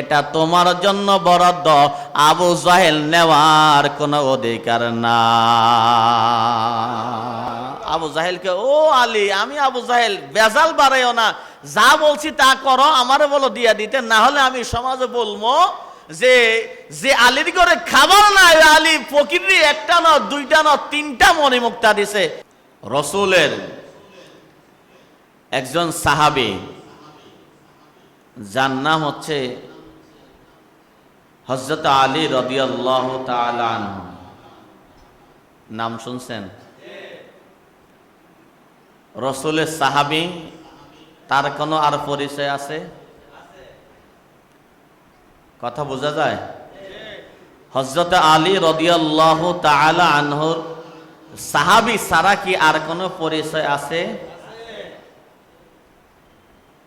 এটা তোমার জন্য বরাদ্দ। আবু জাহেল নেওয়ার কোনো অধিকার না। আবু জাহেলকে, ও আলী, আমি আবু জাহেল বেজাল বাড়াইও না। যা বলছি তা করো, আমারে বলো দিয়া দিতে, না হলে আমি সমাজে বলব যে যে আলীর করে খাবার না ওই আলী ফকিরি একটা না, দুইটা না, তিনটা মনে মুক্তা দিছে। রসুলের একজন সাহাবী, যার নাম হচ্ছে হজরত আলী রদিয়াল্লাহ তালান নাম শুনছেন? রসুলের সাহাবি, তার কোনো আর পরিচয় আছে? কথা বোঝা যায়? হজরত আলী রদিয়াল্লাহ তালা আনহর সাহাবি সারা কি আর কোনো পরিচয় আছে?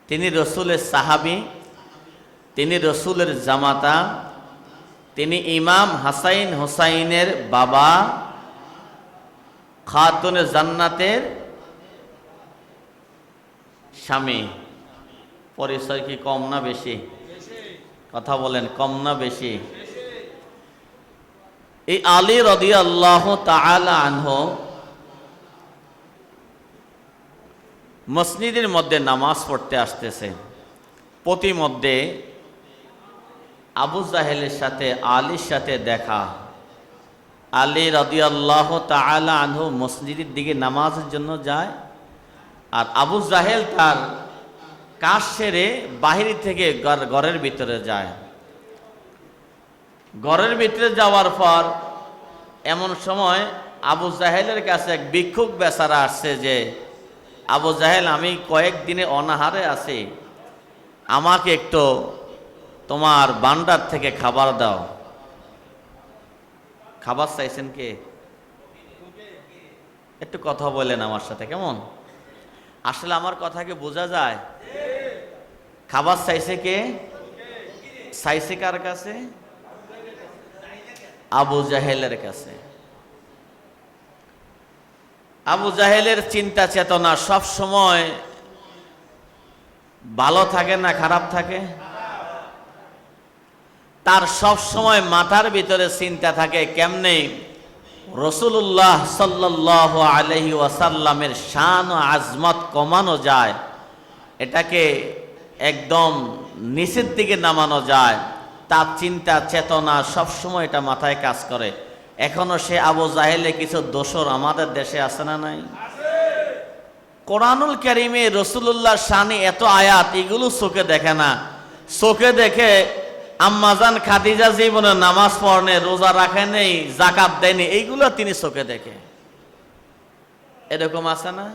তিনি রসুলের সাহাবি, তিনি রসুলের জামাতা তিনি ইমাম হাসাইন হোসাইনের বাবা, খাতুনে জান্নাতের স্বামী। পরিচয় কি কম না বেশি? কথা বলেন, কম না বেশি? এই আলী রদি আল্লাহ আনহ মসজিদের মধ্যে নামাজ পড়তে আসতেছে। প্রতিমধ্যে আবু জাহেলের সাথে, আলীর সাথে দেখা। আলী রদিয়াল্লাহ তালা আনহু মসজিদের দিকে নামাজের জন্য যায় আর আবু জাহেল তার কাজ সেরে বাহির থেকে ঘর- ঘরের ভিতরে যায়। ঘরের ভিতরে যাওয়ার পর এমন সময় আবু জাহেলের কাছে এক ভিক্ষুক বেচারা আসছে যে, আবু জাহেল, আমি কয়েকদিনে অনাহারে আছি। আমাকে একটু তোমার বান্ডার থেকে খাবার দাও। খাবার চাইছেন কে? একটু কথা বলেন আমার সাথে, কেমন? আসলে আমার কথাকে বোঝা যায়? খাবার চাইছে কে? চাইছে কার কাছে? আবু জাহেলের কাছে। আবু জাহেলের চিন্তা চেতনা সব সময় ভালো থাকে না খারাপ থাকে? তার সব সময় মাথার ভিতরে চিন্তা থাকে, কেমনে? রসুল্লাহ সাল্লাহ আলহি ওয়াসাল্লামের শান ও আজমত কমানো যায়, এটাকে একদম নিচের দিকে নামানো যায়, তার চিন্তা, চেতনা সবসময় এটা মাথায় কাজ করে। এখনও সে আবু জাহেলে কিছু দোষর আমাদের দেশে আছে না নাই? কোরআনুল কারিমে রসুল্লাহ শানি এত আয়াত, এগুলো চোখে দেখে না। চোখে দেখে আম্মাজান খাদিজা জীবনে নামাজ পড়নে, রোজা রাখে নেই জাকাত দেয়নি এইগুলো তিনি চোখে দেখে। এরকম আছে না?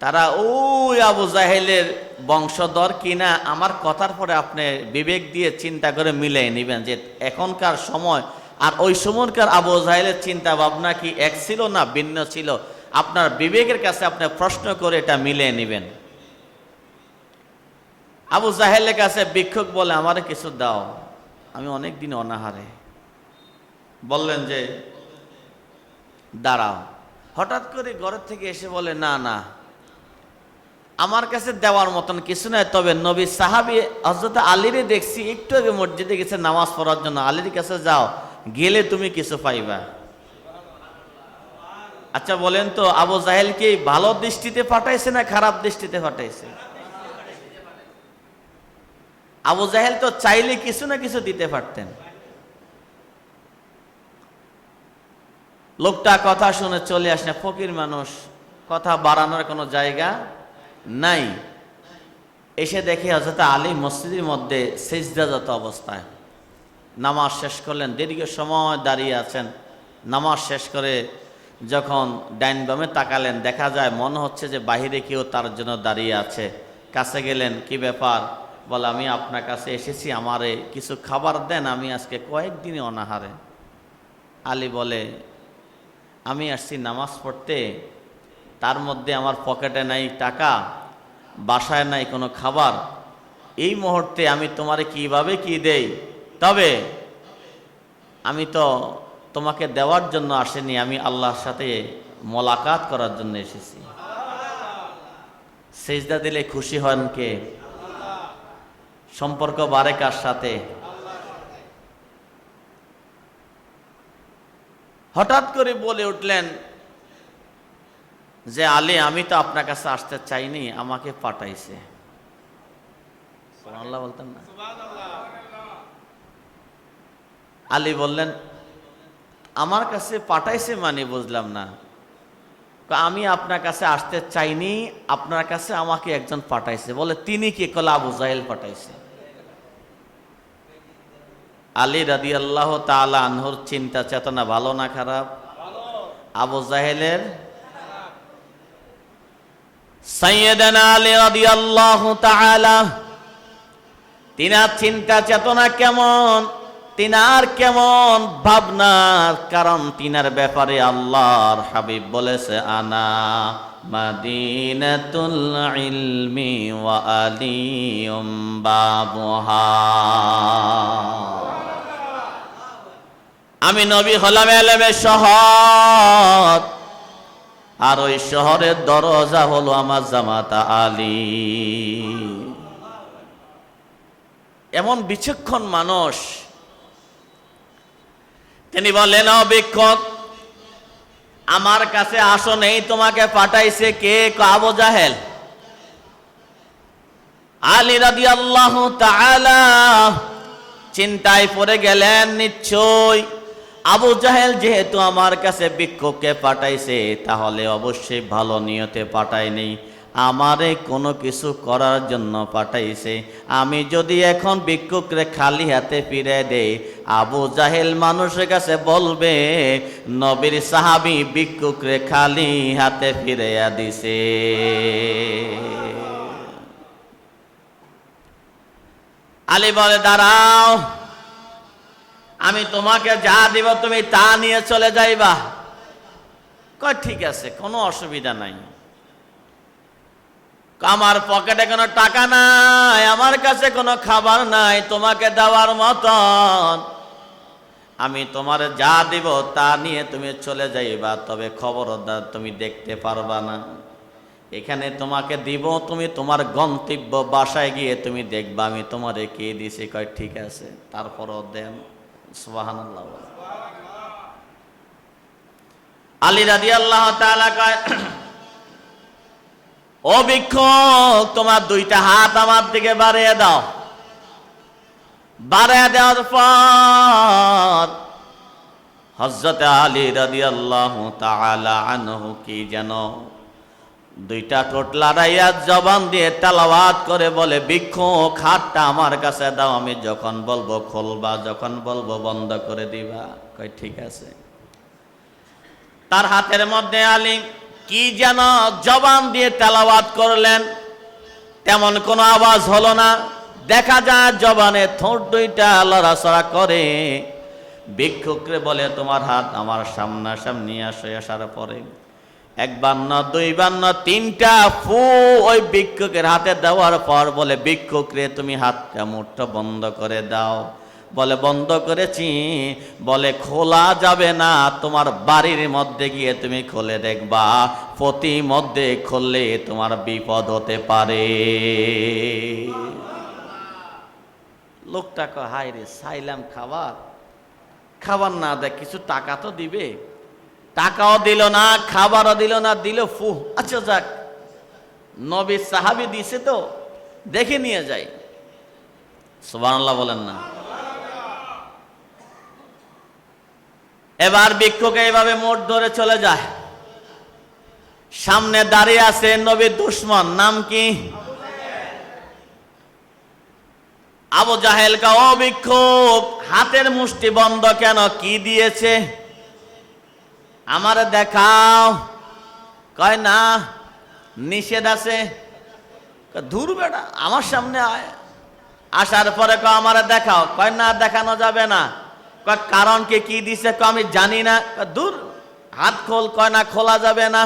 তারা ওই আবু জাহেলের বংশধর কিনা, আমার কথার পরে আপনি বিবেক দিয়ে চিন্তা করে মিলাই নেবেন যে এখনকার সময় আর ওই সময়কার আবু জাহেলের চিন্তা ভাবনা কি এক ছিল না ভিন্ন ছিল? আপনার বিবেকের কাছে আপনি প্রশ্ন করে এটা মিলিয়ে নেবেন। আবু জাহেলের কাছে ভিক্ষুক বলে আমারে কিছু দাও, আমি অনেক দিন অনাহারে। বললেন যে, দাঁড়াও। হঠাৎ করে ঘরের থেকে এসে বলে, না না, আমার কাছে দেওয়ার মতন কিছু নয় তবে নবী সাহাবি হজরত আলীরে দেখছি, একটু আগে মসজিদে গেছে নামাজ পড়ার জন্য। আলীর কাছে যাও, গেলে তুমি কিছু পাইবা। আচ্ছা বলেন তো, আবু জাহেলকে ভালো দৃষ্টিতে পাঠাইছে না খারাপ দৃষ্টিতে পাঠাইছে? আবু জাহেল তো চাইলে কিছু না কিছু দিতে পারতেন। লোকটা কথা শুনে চলে আসে, ফকির মানুষ, কথা বাড়ানোর কোনো জায়গা নাই। এসে দেখে হজরত আলী মসজিদের মধ্যে সেজদাজত অবস্থায়। নামাজ শেষ করলেন, দীর্ঘ সময় দাঁড়িয়ে আছেন। নামাজ শেষ করে যখন ডাইন বামে তাকালেন, দেখা যায় মনে হচ্ছে যে বাহিরে কেউ তার জন্য দাঁড়িয়ে আছে। কাছে গেলেন, কি ব্যাপার? বলে, আমি আপনার কাছে এসেছি, আমারে কিছু খাবার দেন, আমি আজকে কয়েকদিনই অনাহারে। আলী বলে, আমি আসছি নামাজ পড়তে, তার মধ্যে আমার পকেটে নাই টাকা, বাসায় নাই কোনো খাবার। এই মুহূর্তে আমি তোমারে কীভাবে কি দেই? তবে আমি তো তোমাকে দেওয়ার জন্য আসেনি, আমি আল্লাহর সাথে মোলাকাত করার জন্য এসেছি। সেজদা দিলে খুশি হন কে? সম্পর্ক বাড়ে কার সাথে? হঠাৎ করে বলে উঠলেন, যে আলী, আমি তো আপনার কাছে আসতে চাইনি, আমাকে পাঠাইছে। আল্লাহ বলতেন না? আলী বললেন, আমার কাছে পাঠাইছে মানে বুঝলাম না। আমি আপনার কাছে আসতে চাইনি, আপনার কাছে আমাকে একজন পাঠাইছে। বলে, তিনি কি? কলা আবু জাহেল পাঠাইছে। আলী রাদি আল্লাহ তালা আনহুর চিন্তা, চেতনা ভালো না খারাপ? আবু জাহেলের? আল্লাহ তিনার চিন্তা, চেতনা কেমন? তিনার কেমন ভাবনার কারণ তিনার ব্যাপারে আল্লাহর হাবিব বলেছে, আনা মাদিনাতুল ইলমি ওয়া আলিয়ুম বাবুহা। আমি নবী হলাম এলেমের শহর, আর ওই শহরের দরজা হলো আমার জামাতা আলী। এমন বিচক্ষণ মানুষ তিনি বললেন অবিক্ষক আমার কাছে আসো নেই, তোমাকে পাঠাইছে কে? আবু জাহেল? আলী রাদি আল্লাহ চিন্তায় পড়ে গেলেন, নিশ্চয় আবু জাহেল যেহেতু আমার কাছে ভিক্ষুককে পাঠাইছে, তাহলে অবশ্যই ভালো নিয়তে পাঠায়নি। আমারে কোনো কিছু করার জন্য পাঠাইছে। আমি যদি এখন ভিক্ষুকরে খালি হাতে ফিরে দেই, আবু জাহেল মানুষের কাছে বলবে, নবীর সাহাবি ভিক্ষুকরে খালি হাতে ফিরাইয়া দিছে। আলী বলে, দাঁড়াও, আমি তোমাকে যা দিব তুমি তা নিয়ে চলে যাইবা। কয়, ঠিক আছে, কোনো অসুবিধা নাই। আমার পকেটে কোনো টাকা নাই, আমার কাছে কোনো খাবার নাই, তোমাকে দেওয়ার মতন। আমি তোমার যা দিব তা নিয়ে তুমি চলে যাইবা, তবে খবরদার তুমি দেখতে পারবা না। এখানে তোমাকে দিব, তুমি তোমার গন্তব্য বাসায় গিয়ে তুমি দেখবা, আমি তোমারে কে দিছি, কয় ঠিক আছে, তারপরও দেন। বলে। আলী রাদি আল্লাহ কয় ও ভিক্ষুক, তোমার দুইটা হাত আমার দিকে বাড়িয়ে দাও। বাড়িয়ে দেওয়ার পর হজরত আলী রাদি আল্লাহ আনহু কি যেন দুইটা ঠোঁট লড়াইয়া জবান দিয়ে তালাওয়াত করে বলে, ভিক্ষুক, হাতটা আমার কাছে দাও, আমি যখন বলব খুলবা, যখন বলব বন্ধ করে দিবা। কই ঠিক আছে। তার হাতের মধ্যে আলী কি যেন জবান দিয়ে তেলাওয়াত করলেন? তেমন কোনো আওয়াজ হলো না। দেখা যায় জবানে ঠোঁট দুইটা লড়াচড়া করে। ভিক্ষুকরে বলে, তোমার হাত আমার সামনাসামনি আসে আসার পরে। একবার না দুইবার না তিনটা ফু ওই ভিক্ষুকের হাতে দেওয়ার পর বলে ভিক্ষুক রে তুমি হাতটা মুঠটা বন্ধ করে দাও। বলে, বন্ধ করেছি। বলে, খোলা যাবে না। তোমার বাড়ির মধ্যে গিয়ে তুমি খুলে দেখবা। প্রতি মধ্যে খুললে তোমার বিপদ হতে পারে। লোকটা কয় রে চাইলাম খাবার। খাবার না দেয়, কিছু টাকা তো দিবে? টাকাও দিল না, খাবারও দিল না, দিল ফু। আচ্ছা যাক নবী সাহাবি দিছে তো, দেখে নিয়ে যাই। সুবহানাল্লাহ বলেন না। এবার ভিক্ষুকে এইভাবে মোট ধরে চলে যায়। সামনে দাঁড়িয়ে আছে নবীর দুশ্মন, নাম কি? আবু জাহেল কা, ও ভিক্ষুক, হাতের মুষ্টি বন্ধ কেন? কি দিয়েছে? আমারে দেখাও। কয়, না, নিষেধ আছে। ধুর বেটা, আমার সামনে আয়। আসার পরে কয়, আমারে দেখাও। কয়, না, দেখানো যাবে না। কয় কারণ কে দিছে আমি জানি না। দূর, হাত খোল, কয় না, খোলা যাবে না।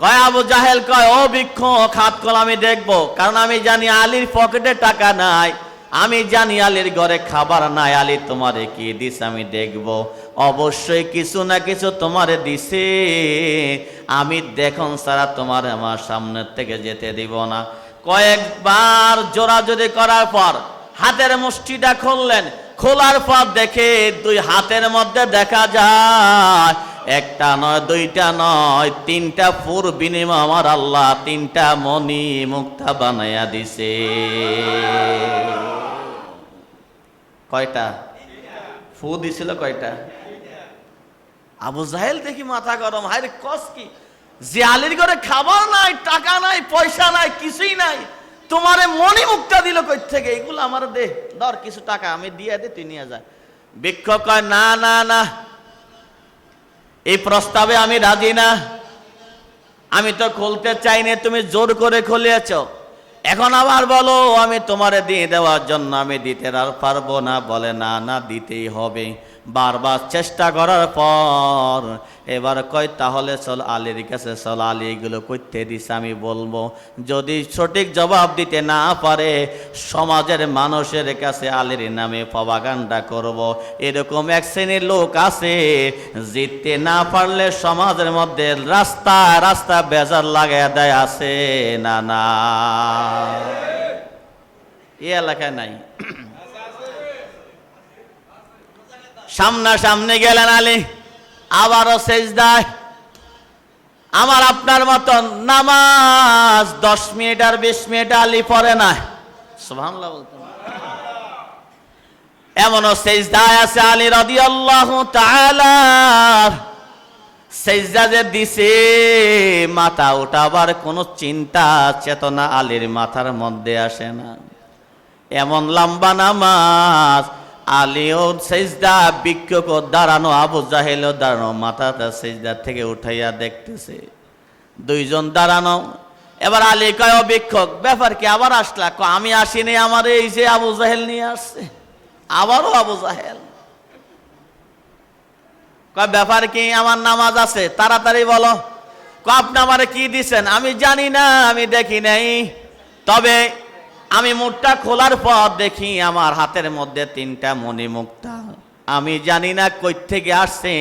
কয় আবু জাহেল, কয়, ও বৃক্ষ হাত খোল, আমি দেখব। কারণ আমি জানি আলীর পকেটে টাকা নাই। আমি জানি আলীর ঘরে খাবার নাই। আলী তোমারে কি দিস আমি দেখব। অবশ্যই কিছু না কিছু তোমারে দিছে। আমি দেখুন সারা তোমার আমার সামনের থেকে যেতে দিব না। কয়েকবার জোরাজোরি করার পর হাতের মুষ্টিটা খুললেন। খোলার পর দেখে দুই হাতের মধ্যে দেখা যায়। একটা নয়, দুইটা নয়, তিনটা ফুর বিনিময় আমার আল্লাহ, তিনটা মনি মুক্তা বানাইয়া দিছে। কয়টা? ফু দিছিল কয়টা? আবু জাহেল দেখি মাথা গরম রে, কস কি? যে আলীর ঘরে খাবার নাই, টাকা নাই, পয়সা নাই, কিছুই নাই, তোমারে মনি মুক্তা দিল কই থেকে? এগুলো আমার দে ধর, কিছু টাকা আমি দিয়ে দে, তুই নিয়ে যা। বৃক্ষ কয়, না না না, এই প্রস্তাবে আমি রাজি না। আমি তো খুলতে চাই না, তুমি জোর করে খুলিয়েছ। এখন আবার বলো, আমি তোমারে দিয়ে দেওয়ার জন্য আমি দিতে আর পারব না। বলে, না না, দিতেই হবে। বারবার চেষ্টা করার পর, এবার কয়, তাহলে চল আলীর কাছে, চল আলী, এগুলো করতে দিস আমি বলব। যদি সঠিক জবাব দিতে না পারে, সমাজের মানুষের কাছে আলীর নামে পবাগান্ডা করব। এরকম এক শ্রেণির লোক আছে, জিততে না পারলে সমাজের মধ্যে রাস্তা রাস্তা বেজার লাগাই দেয় আছে না না। এ এলাকায় নাই। সামনা সামনে গেলেন আলী আবারও সেজদায়। আমার আপনার মতন নামাজ দশ মিনিট আর বিশ মিনিট আলী পরে না। এমনও সেজদায় আছে আলী রাদিয়াল্লাহু তাআলা। সেজদা যে দিছে মাথা ওঠাবার কোনো চিন্তা চেতনা আলীর মাথার মধ্যে আসে না। এমন লম্বা নামাজ আলীও সেজদা বিক্ষোভ দাঁড়ানো, আবু জাহেলও দাঁড়ানো, মাথাটা সেজদা থেকে উঠাইয়া দেখতেছে। দুইজন দাঁড়ানো। এবার আলী কয়, "ও বিক্ষোভ, ব্যাপার কি? আবার আসলা? আমি আসিনি, আমার এই যে আবু জাহেল নিয়ে আসছে। আবারও আবু জাহেল। কয়, ব্যাপার কি? আমার নামাজ আছে, তাড়াতাড়ি বলো। আপনি আমারে কি দিছেন? আমি জানি না, আমি দেখি নাই। তবে আমি মুখটা খোলার পর দেখি আমার হাতের মধ্যে তিনটা মণি মুক্তা আমি জানি না কই থেকে আসছে,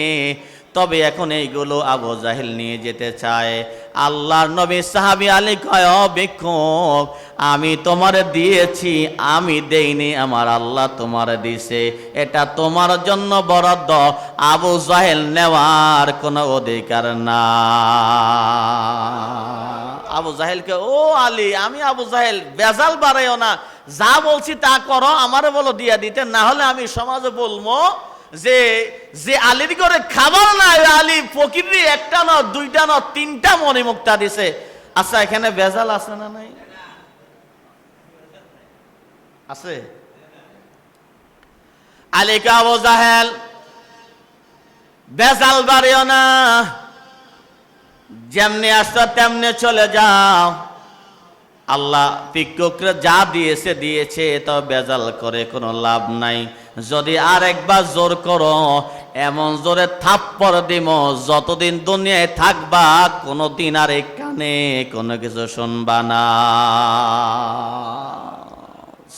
তবে এখন এইগুলো আবু জাহিল নিয়ে যেতে চায়। আল্লাহর নবী সাহাবি আলী কয়, "ও ভিক্ষুক, আমি তোমারে দিয়েছি, আমি দেইনি, আমার আল্লাহ তোমারে দিছে। এটা তোমার জন্য বরাদ্দ, আবু জাহেল নেওয়ার কোনো অধিকার না। আবু জাহেলকে, ও আলী, আমি আবু জাহেল বেজাল বাড়াইও না। যা বলছি তা করো, আমারে বলো দিয়া দিতে, না হলে আমি সমাজে বলব যে যে আলীর করে খাবার না আলী প্রকৃতি একটা ন দুইটা ন তিনটা মনে মুক্তা দিছে। আচ্ছা এখানে বেজাল আছে না নাই? আছে? আলী আবু জাহেল বেজাল বাড়িও না। যেমনি আসতো তেমনি চলে যাও। আল্লাহ পিককে যা দিয়েছে দিয়েছে তো বেজাল করে, কোনো লাভ নাই। যদি আর একবার জোর করো, এমন জোরে থাপ্পর দিব যতদিন দুনিয়ায় থাকবা কোনো দিন আর কানে কোনো কিছু শুনবা না।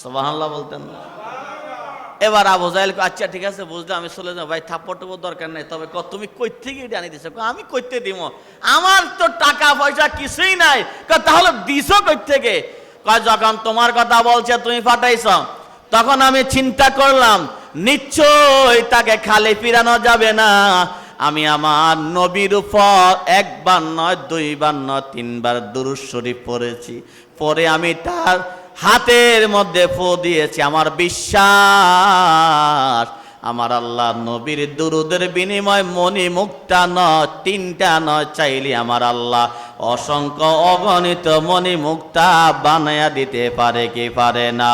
সুবহানাল্লাহ বলতেন না। এবার আবু জাহেল আচ্ছা ঠিক আছে, বুঝলাম, আমি চলে যাব। ভাই থাপ্পড় দরকার নেই। তবে ক তুমি কই থেকে এটা আনি দিছো আমি কইতে দিব। আমার তো টাকা পয়সা কিছুই নাই। তাহলে দিছো কই থেকে যখন তোমার কথা বলছে, তুমি পাঠাইছ। তখন আমি চিন্তা করলাম, নিশ্চয় তাকে খালি ফিরানো যাবে না। আমি আমার নবীর উপর একবার নয়, দুইবার নয়, তিনবার দুরুদ শরীফ পড়েছি। পরে আমি তার হাতের মধ্যে ফো দিয়েছে, আমার বিশ্বাস। আমার আল্লাহ নবীর দুরুদের বিনিময় মনি মুক্তা নয়, তিনটা নয়, চাইলে আমার আল্লাহ অসংখ্য অগণিত মনি মুক্তা বানায়া দিতে পারে কি পারে না।